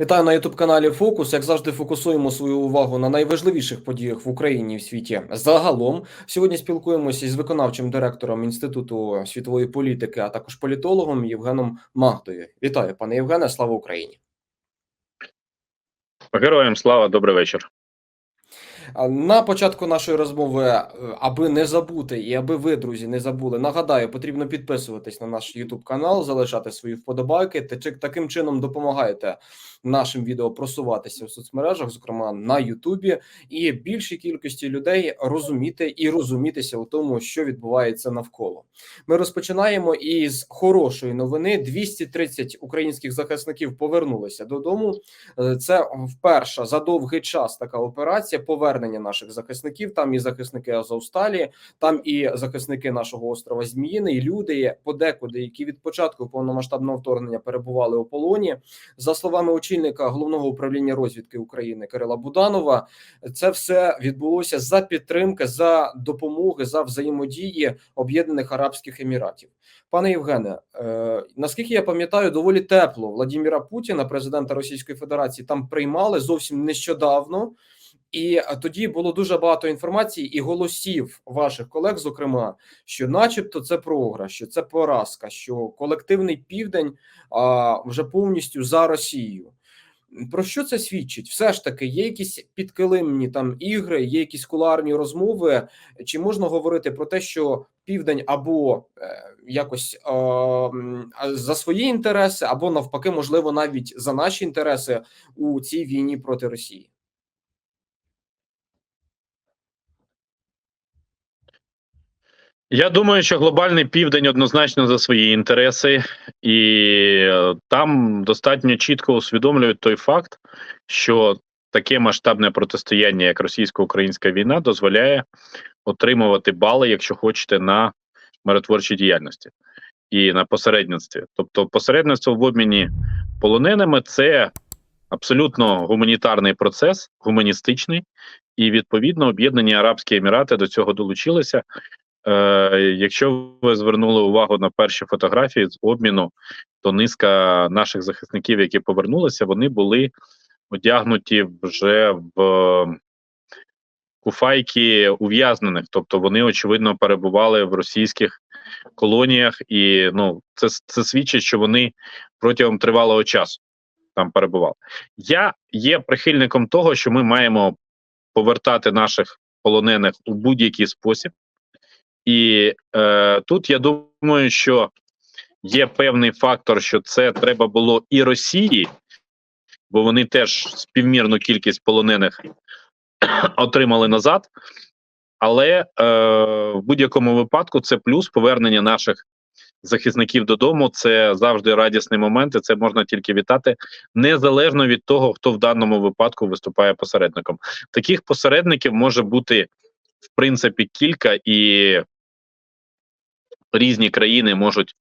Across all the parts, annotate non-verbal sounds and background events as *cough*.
Вітаю на Ютуб каналі Фокус. Як завжди, фокусуємо свою увагу на найважливіших подіях в Україні і в світі. Загалом сьогодні спілкуємося із виконавчим директором інституту світової політики, а також політологом Євгеном Магдою. Вітаю, пане Євгене. Слава Україні! Героям слава, добрий вечір. На початку нашої розмови, е, аби не забути і аби ви, друзі, не забули, нагадаю, потрібно підписуватись на наш YouTube канал, залишати свої вподобайки. Та чи- таким чином допомагаєте нашим відео просуватися в соцмережах, зокрема на Ютубі, і більшій кількості людей розуміти і розумітися у тому, що відбувається навколо. Ми розпочинаємо із хорошої новини: 230 українських захисників повернулися додому. Е, Це вперше за довгий час така операція повернення наших захисників. Там і захисники Азовсталі, там і захисники нашого острова Зміїни, і люди подекуди, які від початку повномасштабного вторгнення перебували у полоні. За словами очільника головного управління розвідки України Кирила Буданова, це все відбулося за підтримки, за допомоги, за взаємодії Об'єднаних Арабських Еміратів. Пане Євгене, е, наскільки я пам'ятаю, доволі тепло Владіміра Путіна, президента Російської Федерації, там приймали зовсім нещодавно. І тоді було дуже багато інформації і голосів ваших колег, зокрема, що, начебто, це програш, що це поразка, що колективний південь а, вже повністю за Росію. Про що це свідчить? Все ж таки, є якісь підкилимні там ігри, є якісь куларні розмови. Чи можна говорити про те, що південь або е, якось е, за свої інтереси, або навпаки, можливо, навіть за наші інтереси у цій війні проти Росії? Я думаю, що глобальний південь однозначно за свої інтереси, і е, там достатньо чітко усвідомлюють той факт, що таке масштабне протистояння, як російсько-українська війна, дозволяє отримувати бали, якщо хочете, на миротворчій діяльності і на посередництві. Тобто, посередництво в обміні полоненими це абсолютно гуманітарний процес, гуманістичний, і відповідно об'єднані Арабські Емірати до цього долучилися. Е, якщо ви звернули увагу на перші фотографії з обміну, то низка наших захисників, які повернулися, вони були одягнуті вже в куфайки ув'язнених, тобто вони очевидно перебували в російських колоніях, і ну це, це свідчить, що вони протягом тривалого часу там перебували. Я є прихильником того, що ми маємо повертати наших полонених у будь-який спосіб. І е, тут я думаю, що є певний фактор, що це треба було і Росії, бо вони теж співмірну кількість полонених *coughs* отримали назад. Але е, в будь-якому випадку це плюс повернення наших захисників додому. Це завжди радісний момент, і це можна тільки вітати, незалежно від того, хто в даному випадку виступає посередником. Таких посередників може бути в принципі кілька, і різні країни можуть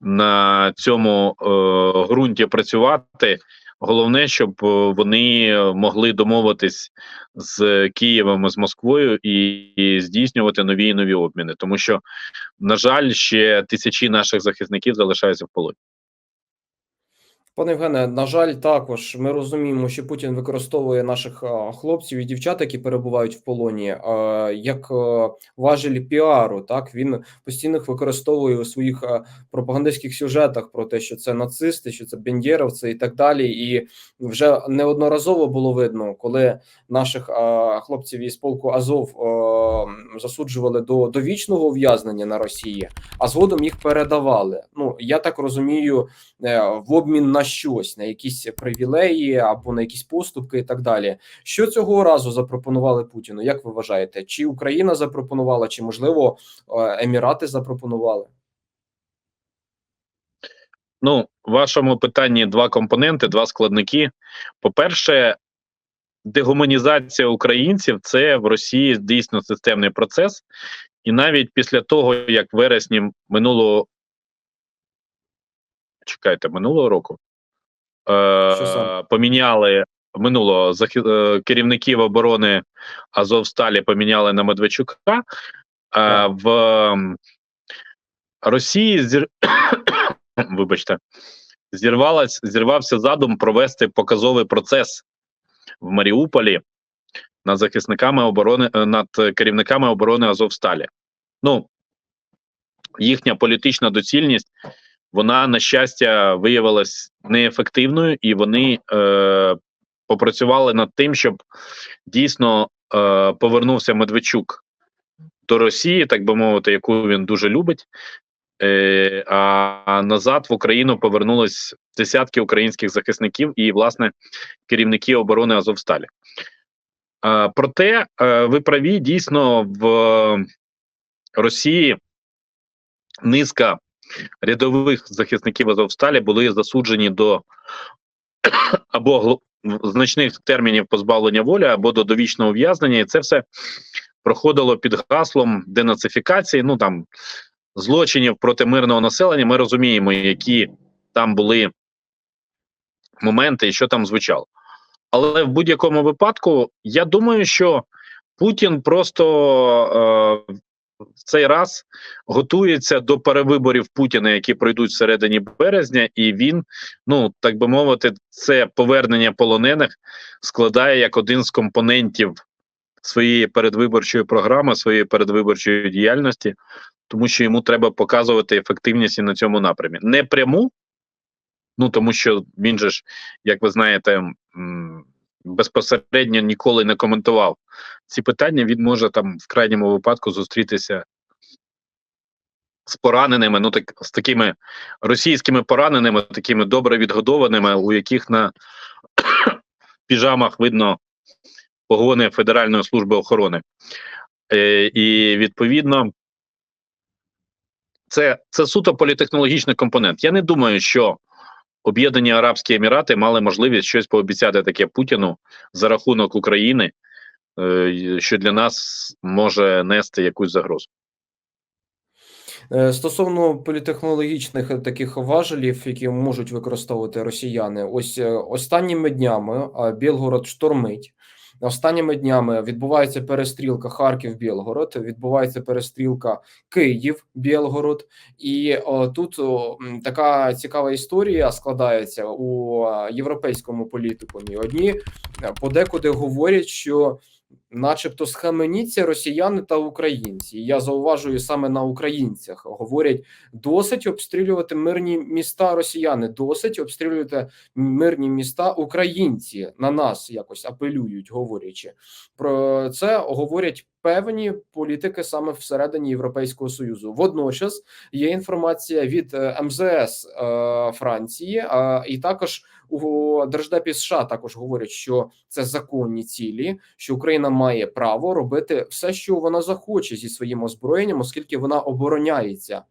на цьому е, ґрунті працювати. Головне, щоб е, вони могли домовитись з Києвом з Москвою і здійснювати нові і нові обміни, тому що, на жаль, ще тисячі наших захисників залишаються в полоні. Пане Євгене, на жаль, також ми розуміємо, що Путін використовує наших хлопців і дівчат, які перебувають в полоні, як а, важелі піару. Так він постійно їх використовує у своїх пропагандистських сюжетах про те, що це нацисти, що це бендєровці і так далі. І вже неодноразово було видно, коли наших хлопців із полку Азов засуджували до довічного ув'язнення на Росії, а згодом їх передавали. Ну я так розумію, е, в обмін на щось, на якісь привілеї або на якісь поступки, і так далі. Що цього разу запропонували Путіну? Як ви вважаєте? Чи Україна запропонувала, чи можливо е, Емірати запропонували? Ну, в вашому питанні два компоненти, два складники. По-перше, дегуманізація українців це в Росії дійсно системний процес, і навіть після того, як в вересні минулого чекайте, минулого року е, поміняли минулого захи- е, керівників оборони Азовсталі поміняли на Медведчука. Е, в м, Росії зір... *coughs* вибачте, зірвалась, зірвався задум провести показовий процес в Маріуполі над захисниками оборони е, над керівниками оборони Азовсталі. Ну їхня політична доцільність, вона на щастя виявилась неефективною, і вони е, попрацювали над тим, щоб дійсно е, повернувся Медведчук до Росії, так би мовити, яку він дуже любить. Е, а назад в Україну повернулись десятки українських захисників і, власне, керівники оборони Азовсталі. Е, проте е, ви праві, дійсно в Росії низка рядових захисників Азовсталі були засуджені до *coughs* або значних термінів позбавлення волі, або до довічного ув'язнення, і це все проходило під гаслом денацифікації. Ну там злочинів проти мирного населення. Ми розуміємо, які там були моменти і що там звучало. Але в будь-якому випадку, я думаю, що Путін просто е, в цей раз готується до перевиборів Путіна, які пройдуть всередині березня, і він, ну так би мовити, це повернення полонених складає як один з компонентів своєї передвиборчої програми, своєї передвиборчої діяльності, тому що йому треба показувати ефективність і на цьому напрямі. Не пряму, ну тому що він же ж, як ви знаєте, безпосередньо ніколи не коментував ці питання. Він може там в крайньому випадку зустрітися з пораненими, ну так з такими російськими пораненими, такими добре відгодованими, у яких на *coughs* піжамах видно погони Федеральної служби охорони. Е, і відповідно, це, це суто політехнологічний компонент. Я не думаю, що Об'єднані Арабські Емірати мали можливість щось пообіцяти таке Путіну за рахунок України, е, що для нас може нести якусь загрозу. Е, Стосовно політехнологічних таких важелів, які можуть використовувати росіяни, ось е, останніми днями Білгород штормить. Останніми днями відбувається перестрілка Харків-Білгород, відбувається перестрілка Київ-Білгород, і о, тут о, така цікава історія складається у е, європейському політикумі. Одні е, подекуди говорять, що начебто схаменіться росіяни та українці. Я зауважую саме на українцях. Говорять, досить обстрілювати мирні міста росіяни, досить обстрілювати мирні міста українці на нас якось апелюють, говорячи про це. Говорять певні політики саме всередині Європейського союзу. Водночас є інформація від е, МЗС е, Франції, е, і також у Держдепі США також говорять, що це законні цілі, що Україна має право робити все, що вона захоче зі своїм озброєнням, оскільки вона обороняється.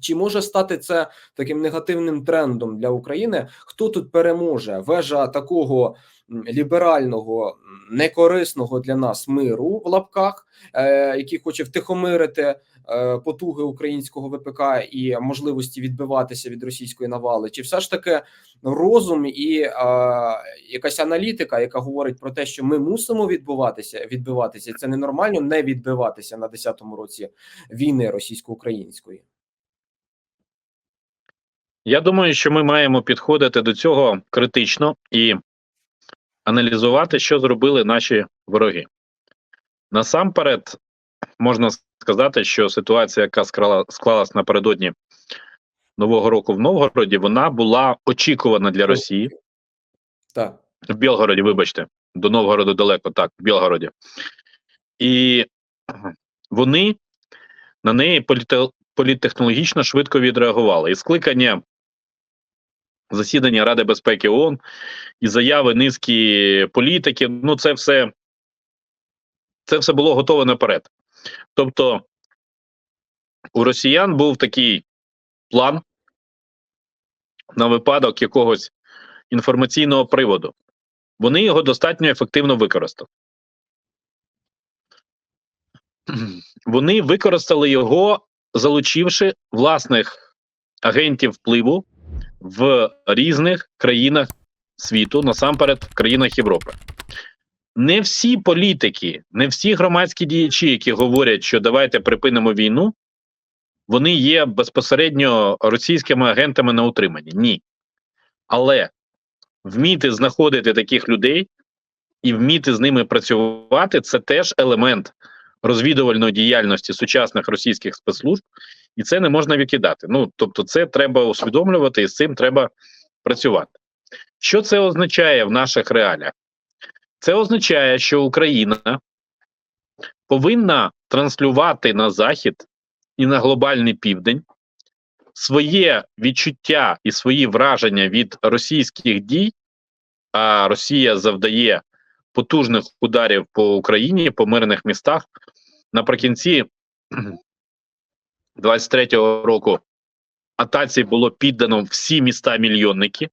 Чи може стати це таким негативним трендом для України? Хто тут переможе? Вежа такого ліберального, некорисного для нас миру в лапках, е, який хоче втихомирити е, потуги українського ВПК і можливості відбиватися від російської навали, чи все ж таки розум і е, якась аналітика, яка говорить про те, що ми мусимо відбуватися, відбиватися. Це ненормально не відбиватися на 10-му році війни російсько-української. Я думаю, що ми маємо підходити до цього критично і аналізувати, що зробили наші вороги. Насамперед, можна сказати, що ситуація, яка склала, склалась напередодні Нового року в Новгороді, вона була очікувана для Росії. Так. В Білгороді, вибачте, до Новгороду далеко, так, в Білгороді. І вони на неї політе- політтехнологічно швидко відреагували. І скликання засідання Ради безпеки ООН, і заяви низки політиків, ну це все, це все було готове наперед. Тобто у росіян був такий план на випадок якогось інформаційного приводу. Вони його достатньо ефективно використали. Вони використали його, залучивши власних агентів впливу в різних країнах світу, насамперед в країнах Європи. Не всі політики, не всі громадські діячі, які говорять, що давайте припинимо війну, вони є безпосередньо російськими агентами на утриманні. Ні. Але вміти знаходити таких людей і вміти з ними працювати це теж елемент розвідувальної діяльності сучасних російських спецслужб, і це не можна викидати. Ну тобто, це треба усвідомлювати і з цим треба працювати. Що це означає в наших реаліях? Це означає, що Україна повинна транслювати на Захід і на глобальний південь своє відчуття і свої враження від російських дій, а Росія завдає потужних ударів по Україні, по мирних містах. Наприкінці 23-го року атаці було піддано всі міста мільйонники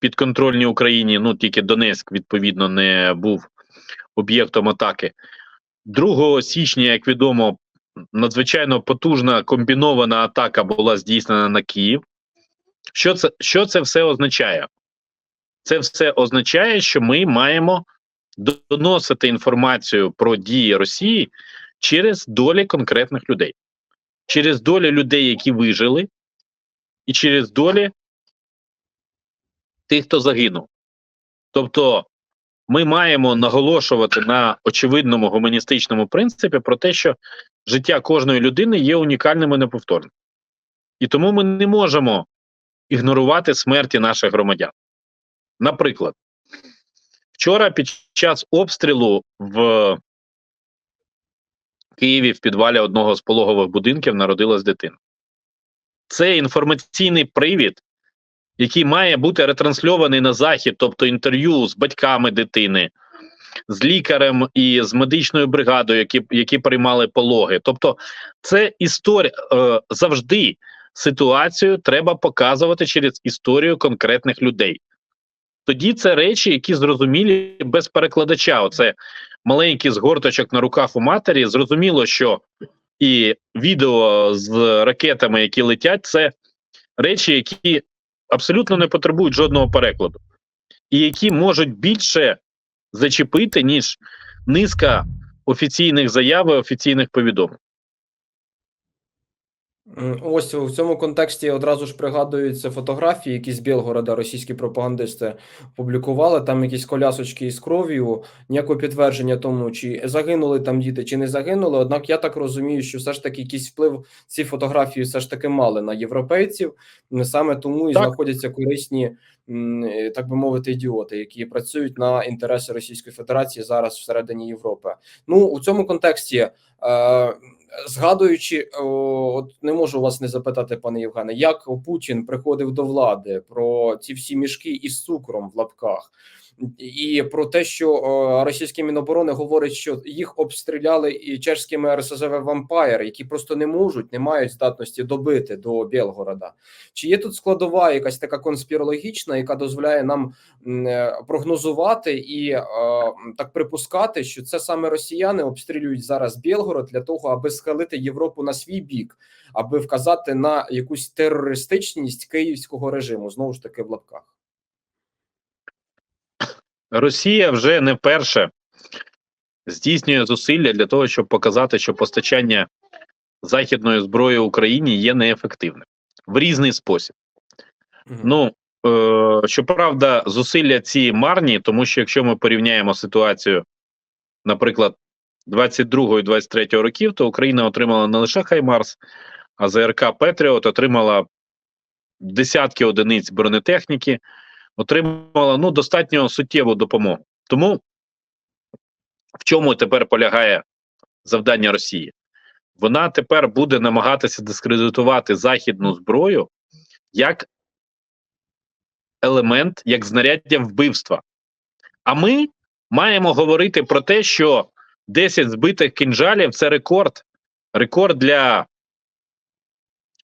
підконтрольні Україні. Ну тільки Донецьк, відповідно, не був об'єктом атаки. 2 січня, як відомо, надзвичайно потужна комбінована атака була здійснена на Київ. Що це, що це все означає? Це все означає, що ми маємо доносити інформацію про дії Росії через долі конкретних людей, через долі людей, які вижили, і через долі тих, хто загинув. Тобто, ми маємо наголошувати на очевидному гуманістичному принципі про те, що життя кожної людини є унікальним і неповторним. І тому ми не можемо ігнорувати смерті наших громадян. Наприклад, вчора під час обстрілу в Києві в підвалі одного з пологових будинків народилась дитина. Це інформаційний привід, який має бути ретрансльований на захід, тобто інтерв'ю з батьками дитини, з лікарем і з медичною бригадою, які які приймали пологи. Тобто, це історія е, завжди ситуацію треба показувати через історію конкретних людей. Тоді це речі, які зрозумілі без перекладача. Оце маленький згорточок на руках у матері. Зрозуміло, що і відео з ракетами, які летять, це речі, які абсолютно не потребують жодного перекладу, і які можуть більше зачепити, ніж низка офіційних заяв і офіційних повідомлень. Ось в цьому контексті одразу ж пригадуються фотографії, які з Білгорода російські пропагандисти публікували. Там якісь колясочки із кров'ю, ніякого підтвердження тому, чи загинули там діти, чи не загинули. Однак я так розумію, що все ж таки якийсь вплив ці фотографії все ж таки мали на європейців. М, Саме тому і Так. знаходяться корисні, так би мовити, ідіоти, які працюють на інтереси Російської Федерації зараз всередині Європи. Ну у цьому контексті. Е, Згадуючи, от не можу вас не запитати, пане Євгене, як Путін приходив до влади про ці всі мішки із цукром в лапках, і про те, що російські міноборони говорять, що їх обстріляли і чешськими РСЗВ «Вампайр», які просто не можуть, не мають здатності добити до Білгорода. Чи є тут складова якась така конспірологічна, яка дозволяє нам е, прогнозувати і е, так припускати, що це саме росіяни обстрілюють зараз Білгород для того, аби схилити Європу на свій бік, аби вказати на якусь терористичність київського режиму, знову ж таки в лапках. Росія вже не вперше здійснює зусилля для того, щоб показати, що постачання західної зброї Україні є неефективним в різний спосіб. Мгм. Ну е, щоправда, зусилля ці марні, тому що якщо ми порівняємо ситуацію, наприклад, 22 і 23 років, то Україна отримала не лише Хаймарс, а ЗРК Петріот отримала десятки одиниць бронетехніки, отримала ну достатньо суттєву допомогу. Тому в чому тепер полягає завдання Росії? Вона тепер буде намагатися дискредитувати західну зброю як елемент, як знаряддя вбивства. А ми маємо говорити про те, що 10 збитих кинжалів це рекорд. Рекорд для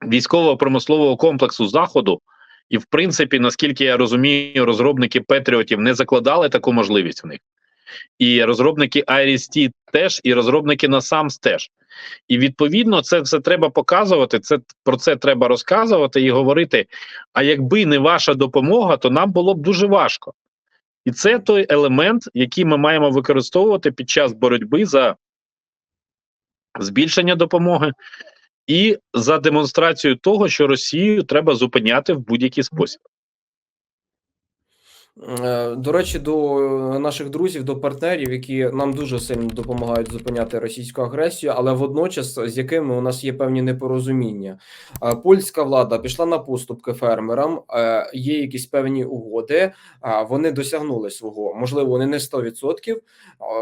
військово-промислового комплексу Заходу. І, в принципі, наскільки я розумію, розробники Петріотів не закладали таку можливість в них. І розробники IRIS-T теж, і розробники NASAMS теж. І відповідно це все треба показувати. Це про це треба розказувати і говорити. А якби не ваша допомога, то нам було б дуже важко. І це той елемент, який ми маємо використовувати під час боротьби за збільшення допомоги і за демонстрацію того, що Росію треба зупиняти в будь-який спосіб. Е, До речі, до наших друзів, до партнерів, які нам дуже сильно допомагають зупиняти російську агресію, але водночас з якими у нас є певні непорозуміння. Е, Польська влада пішла на поступки фермерам. е, Є якісь певні угоди. Вони досягнули свого, можливо, вони не 100%,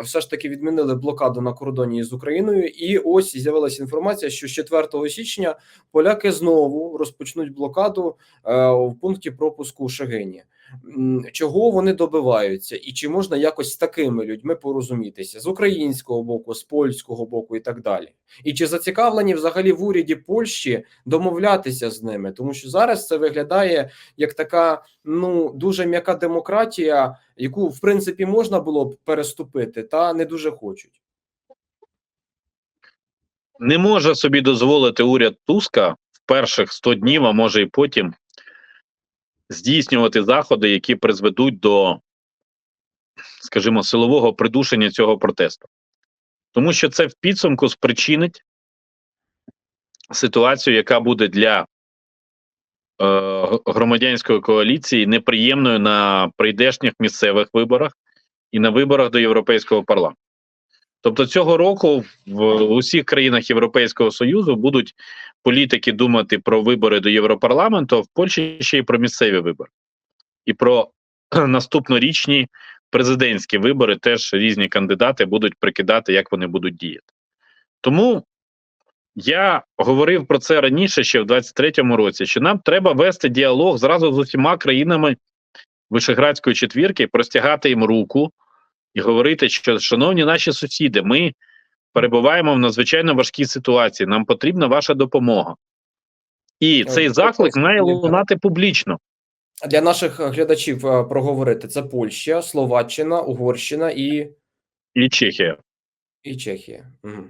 Все ж таки відмінили блокаду на кордоні з Україною. І ось з'явилася інформація, що з 4 січня поляки знову розпочнуть блокаду в пункті пропуску. М, Чого вони добиваються, і чи можна якось з такими людьми порозумітися з українського боку, з польського боку і так далі? І чи зацікавлені взагалі в уряді Польщі домовлятися з ними? Тому що зараз це виглядає як така ну дуже м'яка демократія, яку в принципі можна було б переступити, та не дуже хочуть. Не може собі дозволити уряд Туска в перших 100 днів, а може і потім, здійснювати заходи, які призведуть до, скажімо, силового придушення цього протесту. Тому що це в підсумку спричинить ситуацію, яка буде для е, громадянської коаліції неприємною на прийдешніх місцевих виборах і на виборах до Європейського парламенту. Тобто цього року в усіх країнах Європейського Союзу будуть політики думати про вибори до Європарламенту, а в Польщі ще й про місцеві вибори. І про *clears throat* наступнорічні президентські вибори теж різні кандидати будуть прикидати, як вони будуть діяти. Тому я говорив про це раніше, ще в 23-му році, що нам треба вести діалог зразу з усіма країнами Вишеградської четвірки, простягати їм руку і говорити, що, шановні наші сусіди, ми перебуваємо в надзвичайно важкій ситуації, нам потрібна ваша допомога. І Ой, цей заклик має лунати публічно. Для наших глядачів е, проговорити це Польща, Словаччина, Угорщина і, І Чехія. і Чехія. Угу.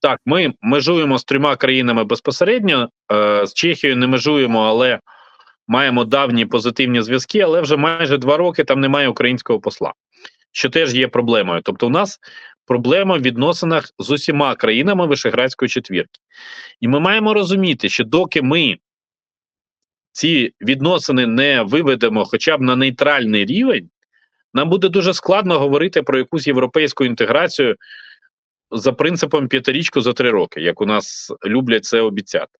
Так, ми межуємо з трьома країнами безпосередньо. Е, з Чехією не межуємо, але маємо давні позитивні зв'язки. Але вже майже два роки там немає українського посла, що теж є проблемою. Тобто, у нас проблема в відносинах з усіма країнами Вишеградської четвірки. І ми маємо розуміти, що доки ми ці відносини не виведемо хоча б на нейтральний рівень, нам буде дуже складно говорити про якусь європейську інтеграцію за принципом п'ятирічку за три роки, як у нас люблять це обіцяти.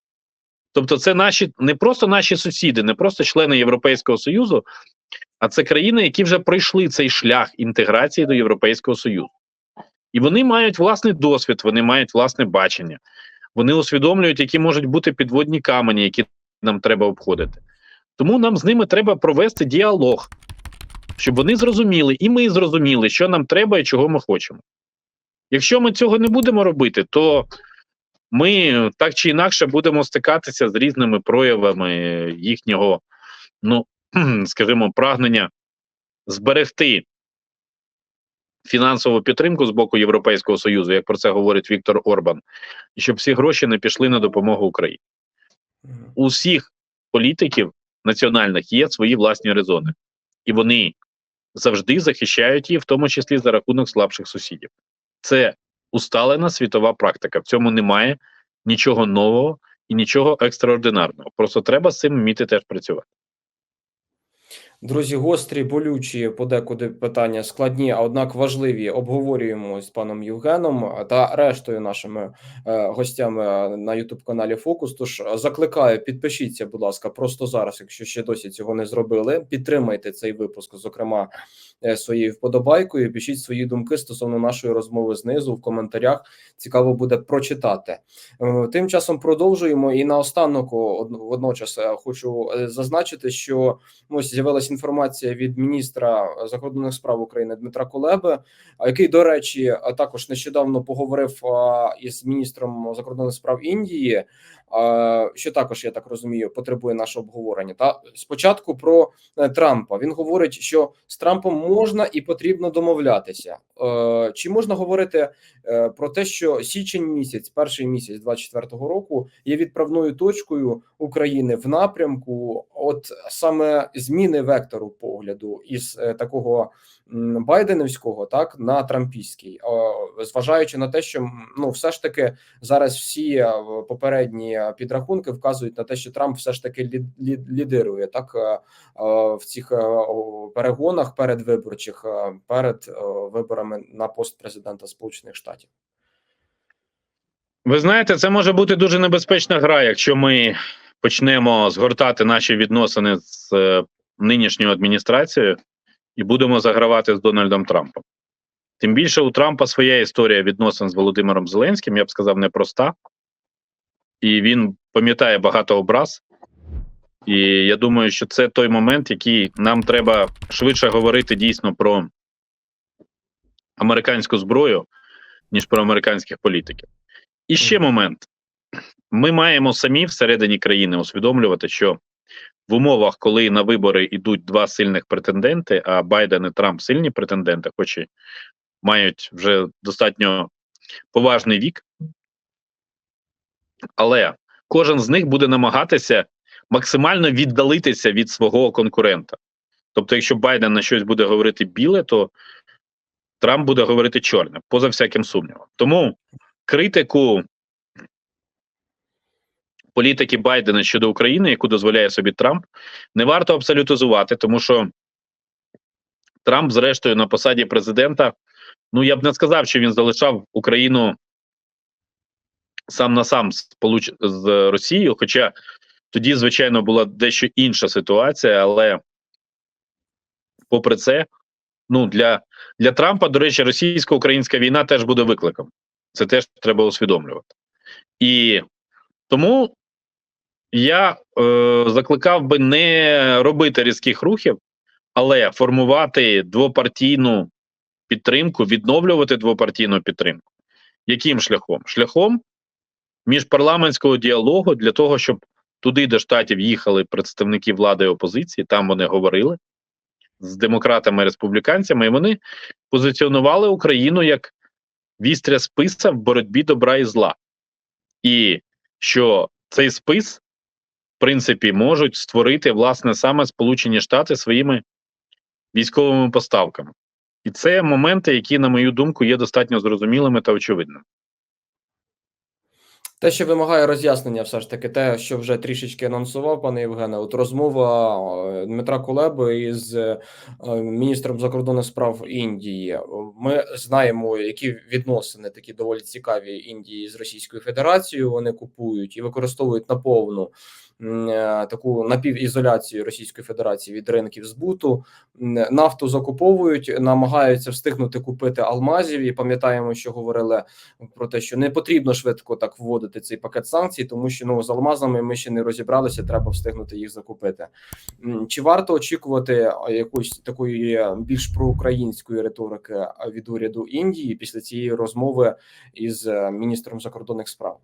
Тобто, це наші не просто наші сусіди, не просто члени Європейського Союзу, а це країни, які вже пройшли цей шлях інтеграції до Європейського Союзу. І вони мають власний досвід, вони мають власне бачення, вони усвідомлюють, які можуть бути підводні камені, які нам треба обходити. Тому нам з ними треба провести діалог, щоб вони зрозуміли, і ми зрозуміли, що нам треба і чого ми хочемо. Якщо ми цього не будемо робити, то ми так чи інакше будемо стикатися з різними проявами їхнього, ну *clears throat* скажімо, прагнення зберегти фінансову підтримку з боку Європейського Союзу, як про це говорить Віктор Орбан, і щоб всі гроші не пішли на допомогу Україні. У всіх політиків національних є свої власні резони, і вони завжди захищають її, в тому числі за рахунок слабших сусідів. Це усталена світова практика. В цьому немає нічого нового і нічого екстраординарного. Просто треба з цим вміти теж працювати. Друзі, гострі, болючі подекуди питання складні, а однак важливі. Обговорюємо з паном Євгеном та рештою нашими е, гостями на youtube каналі Фокус. Тож закликаю, підпишіться, будь ласка, просто зараз, якщо ще досі цього не зробили. Підтримайте цей випуск, зокрема е, своєю вподобайкою. Пишіть свої думки стосовно нашої розмови знизу в коментарях. Цікаво буде прочитати. Е, Тим часом продовжуємо. І наостанок од- водночас е, хочу е, зазначити, що ну, ось з'явилася інформація від міністра закордонних справ України Дмитра Кулеби, який, до речі, також нещодавно поговорив із міністром закордонних справ Індії, що також я так розумію, потребує нашого обговорення. Та спочатку про е, Трампа він говорить, що з Трампом можна і потрібно домовлятися. Е, Чи можна говорити е, про те, що січень місяць, перший місяць 24-го року, є відправною точкою України в напрямку, от саме зміни вектору погляду із такого Байденівського, так на трампійський, зважаючи на те, що ну все ж таки зараз всі е, попередні підрахунки вказують на те, що Трамп все ж таки лід, так е, е, в цих перегонах передвиборчих перед виборами на пост президента Сполучених Штатів. Ви знаєте, це може бути дуже небезпечна гра, якщо ми почнемо згортати наші відносини з нинішньою адміністрацією і будемо загравати з Дональдом Трампом. Тим більше у Трампа своя історія відносин з Володимиром Зеленським, я б сказав, непроста. І він пам'ятає багато образ. І я думаю, що це той момент, який нам треба швидше говорити дійсно про американську зброю, ніж про американських політиків. І ще момент: ми маємо самі всередині країни усвідомлювати, що в умовах, коли на вибори йдуть два сильних претенденти, а Байден і Трамп сильні претенденти, хоч і мають вже достатньо поважний вік, але кожен з них буде намагатися максимально віддалитися від свого конкурента. Тобто, якщо Байден на щось буде говорити біле, то Трамп буде говорити чорне, поза всяким сумнівом. Тому критику політики Байдена щодо України, яку дозволяє собі Трамп, не варто абсолютизувати, тому що Трамп, зрештою, на посаді президента, ну я б не сказав, що він залишав Україну сам на сам з, з Росією. Хоча тоді, звичайно, була дещо інша ситуація, але попри це, ну для, для Трампа, до речі, російсько-українська війна теж буде викликом. Це теж треба усвідомлювати. І тому я е, закликав би не робити різких рухів, але формувати двопартійну підтримку, відновлювати двопартійну підтримку. Яким шляхом? Шляхом міжпарламентського діалогу для того, щоб туди до штатів їхали представники влади і опозиції, там вони говорили з демократами і республіканцями, і вони позиціонували Україну як вістря списа в боротьбі добра і зла. І що цей спис, принципі, можуть створити власне саме Сполучені Штати своїми військовими поставками. І це моменти, які, на мою думку, є достатньо зрозумілими та очевидними. Те, що вимагає роз'яснення, все ж таки, те, що вже трішечки анонсував, пане Євгене, от розмова е, Дмитра Кулеби із е, міністром закордонних справ Індії. Ми знаємо, які відносини такі доволі цікаві Індії з Російською Федерацією. Вони купують і використовують наповну таку напівізоляцію Російської Федерації від ринків збуту. Нафту закуповують, намагаються встигнути купити алмазів. І пам'ятаємо, що говорили про те, що не потрібно швидко так вводити цей пакет санкцій, тому що ну з алмазами ми ще не розібралися, треба встигнути їх закупити. Чи варто очікувати якоїсь такої е, більш проукраїнської риторики від уряду Індії після цієї розмови із е, міністром закордонних справ?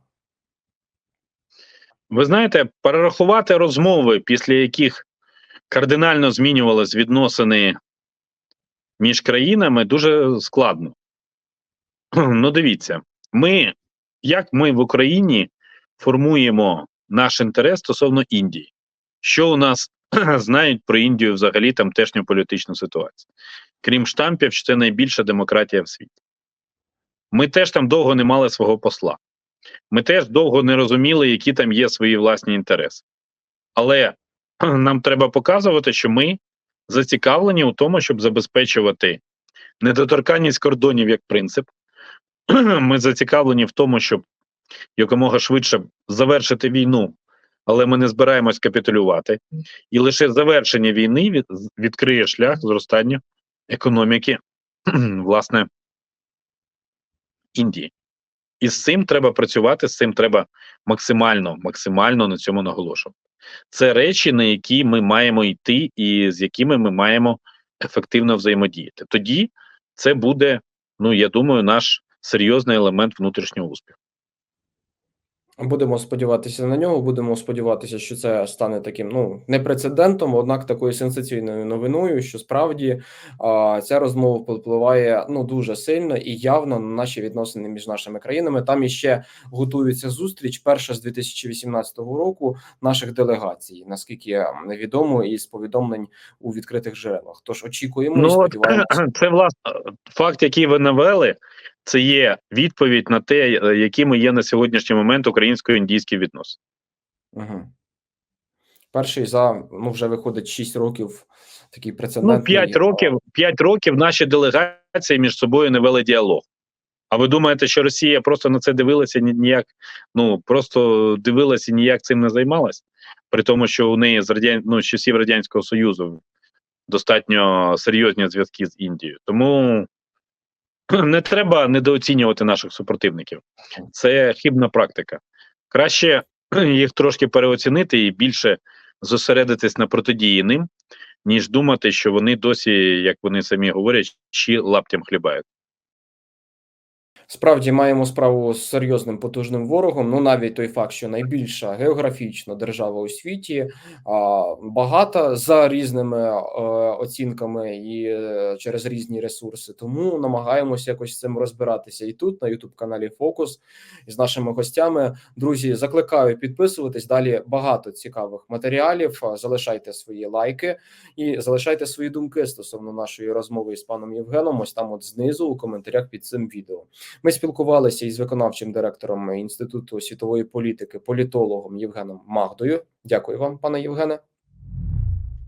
Ви знаєте, перерахувати розмови, після яких кардинально змінювалися відносини між країнами, дуже складно. *clears throat* Ну, дивіться, ми, як ми в Україні формуємо наш інтерес стосовно Індії, що у нас *clears throat* знають про Індію взагалі тамтешню політичну ситуацію, крім штампів, що це найбільша демократія в світі. Ми теж там довго не мали свого посла. Ми теж довго не розуміли, які там є свої власні інтереси. Але *clears throat* нам треба показувати, що ми зацікавлені у тому, щоб забезпечувати недоторканність кордонів як принцип. *clears throat* Ми зацікавлені в тому, щоб якомога швидше завершити війну, але ми не збираємось капітулювати. І лише завершення війни відкриє шлях зростанню економіки, *clears throat* власне, Індії. І з цим треба працювати, з цим треба максимально, максимально на цьому наголошувати. Це речі, на які ми маємо йти, і з якими ми маємо ефективно взаємодіяти. Тоді це буде, ну я думаю, наш серйозний елемент внутрішнього успіху. Будемо сподіватися на нього. Будемо сподіватися, що це стане таким ну не прецедентом, однак такою сенсаційною новиною, що справді а, ця розмова впливає ну дуже сильно і явно на наші відносини між нашими країнами. Там іще готується зустріч, перша з 2018 року наших делегацій, наскільки відомо, із повідомлень у відкритих джерелах. Тож очікуємо і Ну, от, сподіваємося. *clears throat* це власне факт, який ви навели, це є відповідь на те, е, якими є на сьогоднішній момент українсько-індійські відносини. Угу. Перший за ну вже виходить 6 років. Такий прецедентний. Ну, 5 років, 5 років наші делегації між собою не вели діалог. А ви думаєте, що Росія просто на це дивилася ніяк, ну просто дивилася і ніяк цим не займалась? При тому, що у неї з радян... ну, з часів Радянського Союзу достатньо серйозні зв'язки з Індією. Тому *clears throat* не треба недооцінювати наших супротивників. Це хибна практика. Краще *clears throat* їх трошки переоцінити і більше зосередитись на протидії ним, ніж думати, що вони досі, як вони самі говорять, ще лаптям хлібають. Справді маємо справу з серйозним потужним ворогом. Ну навіть той факт, що найбільша географічна держава у світі багата за різними е, оцінками і е, через різні ресурси. Тому намагаємося якось з цим розбиратися і тут, на Ютуб каналі Фокус із нашими гостями. Друзі, закликаю підписуватись. Далі багато цікавих матеріалів. Залишайте свої лайки і залишайте свої думки стосовно нашої розмови із паном Євгеном. Ось там, от знизу у коментарях під цим відео. Ми спілкувалися із виконавчим директором інституту світової політики, політологом Євгеном Магдою. Дякую вам, пане Євгене.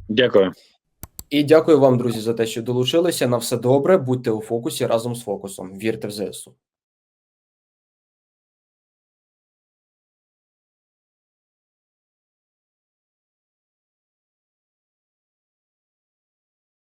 Дякую. І дякую вам, друзі, за те, що долучилися. На все добре. Будьте у фокусі разом з фокусом. Вірте в ЗСУ.